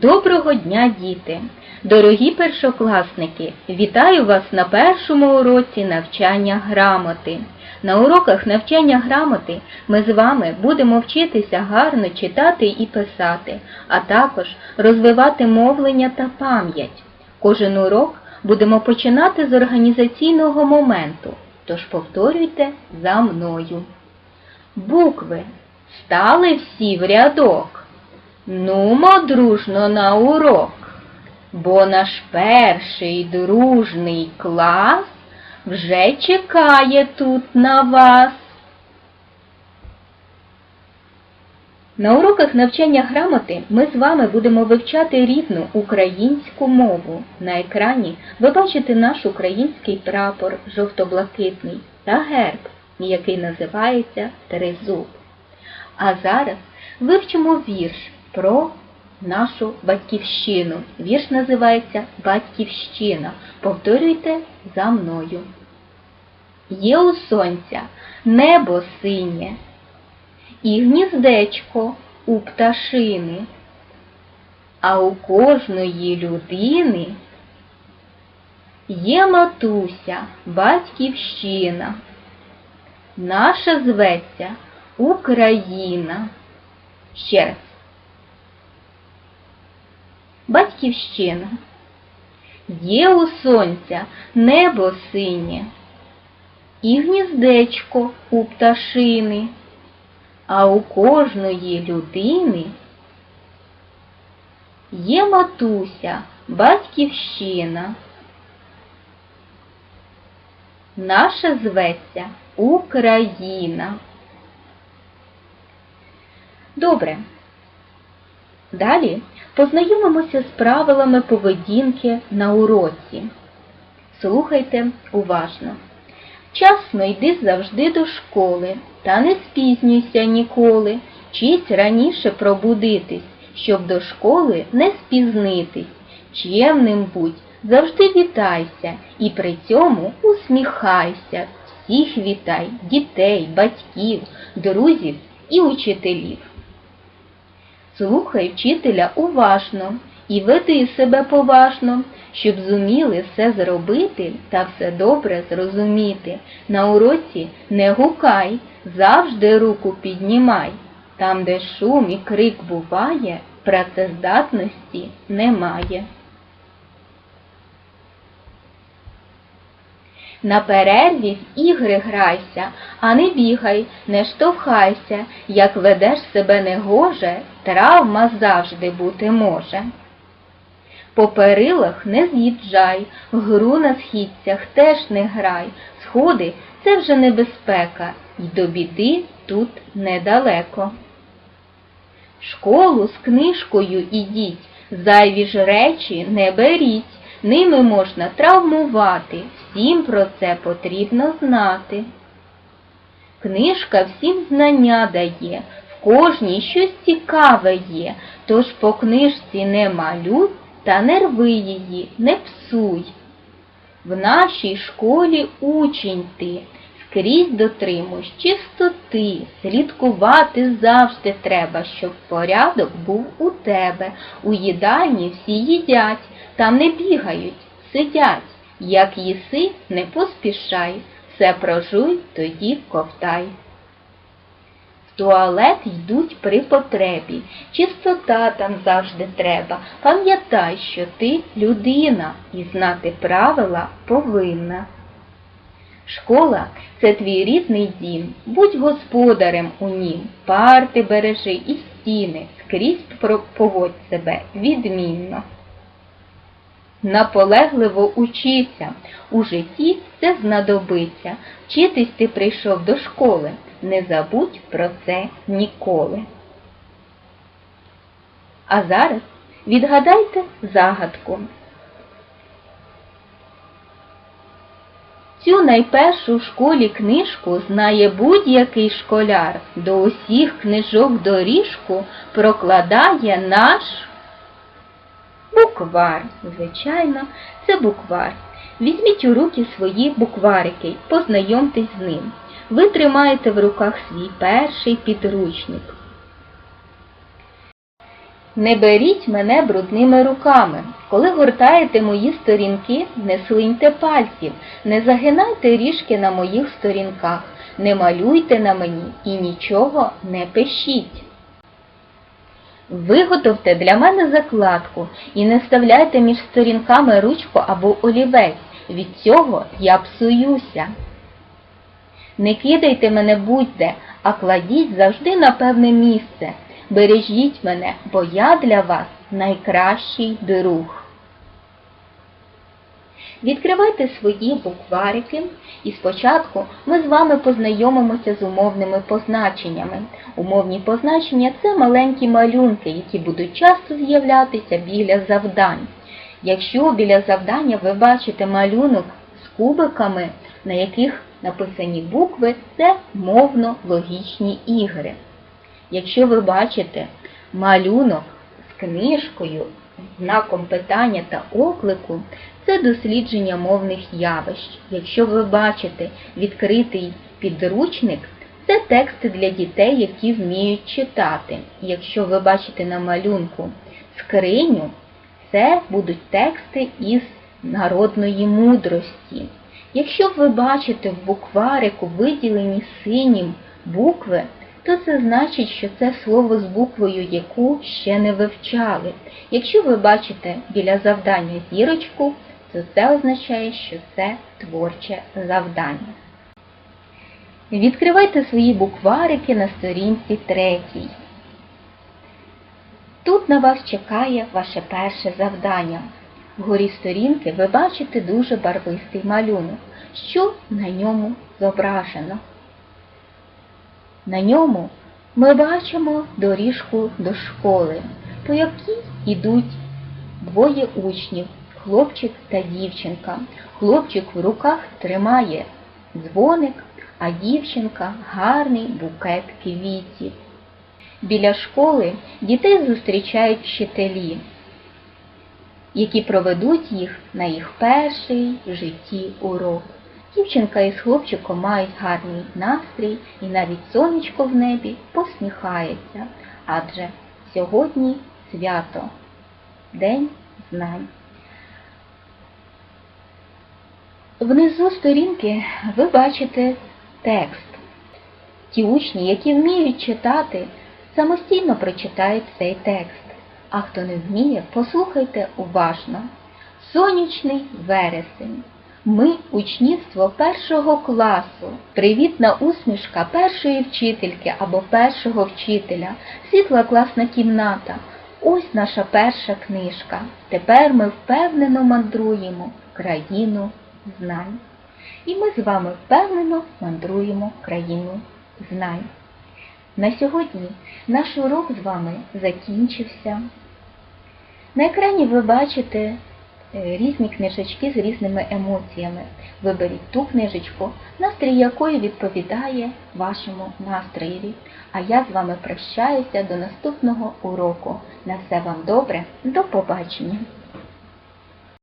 Доброго дня, діти! Дорогі першокласники! Вітаю вас на першому уроці навчання грамоти. На уроках навчання грамоти ми з вами будемо вчитися гарно читати і писати, а також розвивати мовлення та пам'ять. Кожен урок будемо починати з організаційного моменту, тож повторюйте за мною. Букви стали всі в рядок. Нумо дружно на урок, бо наш перший дружний клас вже чекає тут на вас. На уроках навчання грамоти ми з вами будемо вивчати рідну українську мову. На екрані ви бачите наш український прапор жовто-блакитний та герб, який називається Тризуб. А зараз вивчимо вірш про нашу батьківщину. Вірш називається Батьківщина. Повторюйте за мною. Є у сонця небо синє, і гніздечко у пташини, а у кожної людини є матуся, батьківщина. Наша зветься Україна. Ще раз. Батьківщина. Є у сонця небо синє, і гніздечко у пташини, а у кожної людини є матуся, батьківщина. Наша зветься Україна. Добре. Далі познайомимося з правилами поведінки на уроці. Слухайте уважно. Вчасно йди завжди до школи, та не спізнюйся ніколи. Чись раніше пробудитись, щоб до школи не спізнитись. Чемним будь, завжди вітайся і при цьому усміхайся. Всіх вітай, дітей, батьків, друзів і учителів. Слухай вчителя уважно і веди себе поважно, щоб зуміли все зробити та все добре зрозуміти. На уроці не гукай, завжди руку піднімай. Там, де шум і крик буває, працездатності немає. На перерві в ігри грайся, а не бігай, не штовхайся, як ведеш себе негоже, травма завжди бути може. По перилах не з'їжджай, гру на східцях теж не грай, сходи це вже небезпека, й до біди тут недалеко. Школу з книжкою ідіть, зайві ж речі не беріть, ними можна травмувати, всім про це потрібно знати. Книжка всім знання дає, в кожній щось цікаве є, тож по книжці не малюй та не рви її, не псуй. В нашій школі учень ти, скрізь дотримуєш чистоти, слідкувати завжди треба, щоб порядок був у тебе. У їдальні всі їдять, там не бігають, сидять. Як їси, не поспішай, все прожуй, тоді ковтай. В туалет йдуть при потребі, чистота там завжди треба. Пам'ятай, що ти людина і знати правила повинна. Школа це твій рідний дім, будь господарем у нім, парти бережи і стіни, скрізь поводь себе відмінно. Наполегливо учися, у житті це знадобиться. Вчитись ти прийшов до школи, не забудь про це ніколи. А зараз відгадайте загадку. Цю найпершу в школі книжку знає будь-який школяр, до усіх книжок доріжку прокладає наш Буквар. Звичайно, це буквар. Візьміть у руки свої букварики, познайомтесь з ним. Ви тримаєте в руках свій перший підручник. Не беріть мене брудними руками. Коли гортаєте мої сторінки, не слиньте пальців, не загинайте ріжки на моїх сторінках, не малюйте на мені і нічого не пишіть. Виготовте для мене закладку і не вставляйте між сторінками ручку або олівець. Від цього я псуюся. Не кидайте мене будь-де, а кладіть завжди на певне місце. Бережіть мене, бо я для вас найкращий друг. Відкривайте свої букварики і спочатку ми з вами познайомимося з умовними позначеннями. Умовні позначення це маленькі малюнки, які будуть часто з'являтися біля завдань. Якщо біля завдання ви бачите малюнок з кубиками, на яких написані букви, це мовно-логічні ігри. Якщо ви бачите малюнок з книжкою, знаком питання та оклику, це дослідження мовних явищ. Якщо ви бачите відкритий підручник, це тексти для дітей, які вміють читати. Якщо ви бачите на малюнку скриню, це будуть тексти із народної мудрості. Якщо ви бачите в букварику виділені синім букви, то це значить, що це слово з буквою, яку ще не вивчали. Якщо ви бачите біля завдання зірочку, то це означає, що це творче завдання. Відкривайте свої букварики на сторінці третій. Тут на вас чекає ваше перше завдання. Вгорі сторінки ви бачите дуже барвистий малюнок. Що на ньому зображено? На ньому ми бачимо доріжку до школи, по якій йдуть двоє учнів, хлопчик та дівчинка. Хлопчик в руках тримає дзвоник, а дівчинка гарний букет квітів. Біля школи дітей зустрічають вчителі, які проведуть їх на їх перший в житті урок. Дівчинка із хлопчиком мають гарний настрій і навіть сонечко в небі посміхається, адже сьогодні свято, День знань. Внизу сторінки ви бачите текст. Ті учні, які вміють читати, самостійно прочитають цей текст. А хто не вміє, послухайте уважно. Сонячний вересень. Ми учнівство першого класу, привітна усмішка першої вчительки або першого вчителя, світла класна кімната. Ось наша перша книжка. Тепер ми впевнено мандруємо країну знань. І ми з вами впевнено мандруємо країну знань. На сьогодні наш урок з вами закінчився. На екрані ви бачите різні книжечки з різними емоціями. Виберіть ту книжечку, настрій якої відповідає вашому настроєві. А я з вами прощаюся до наступного уроку. На все вам добре, до побачення!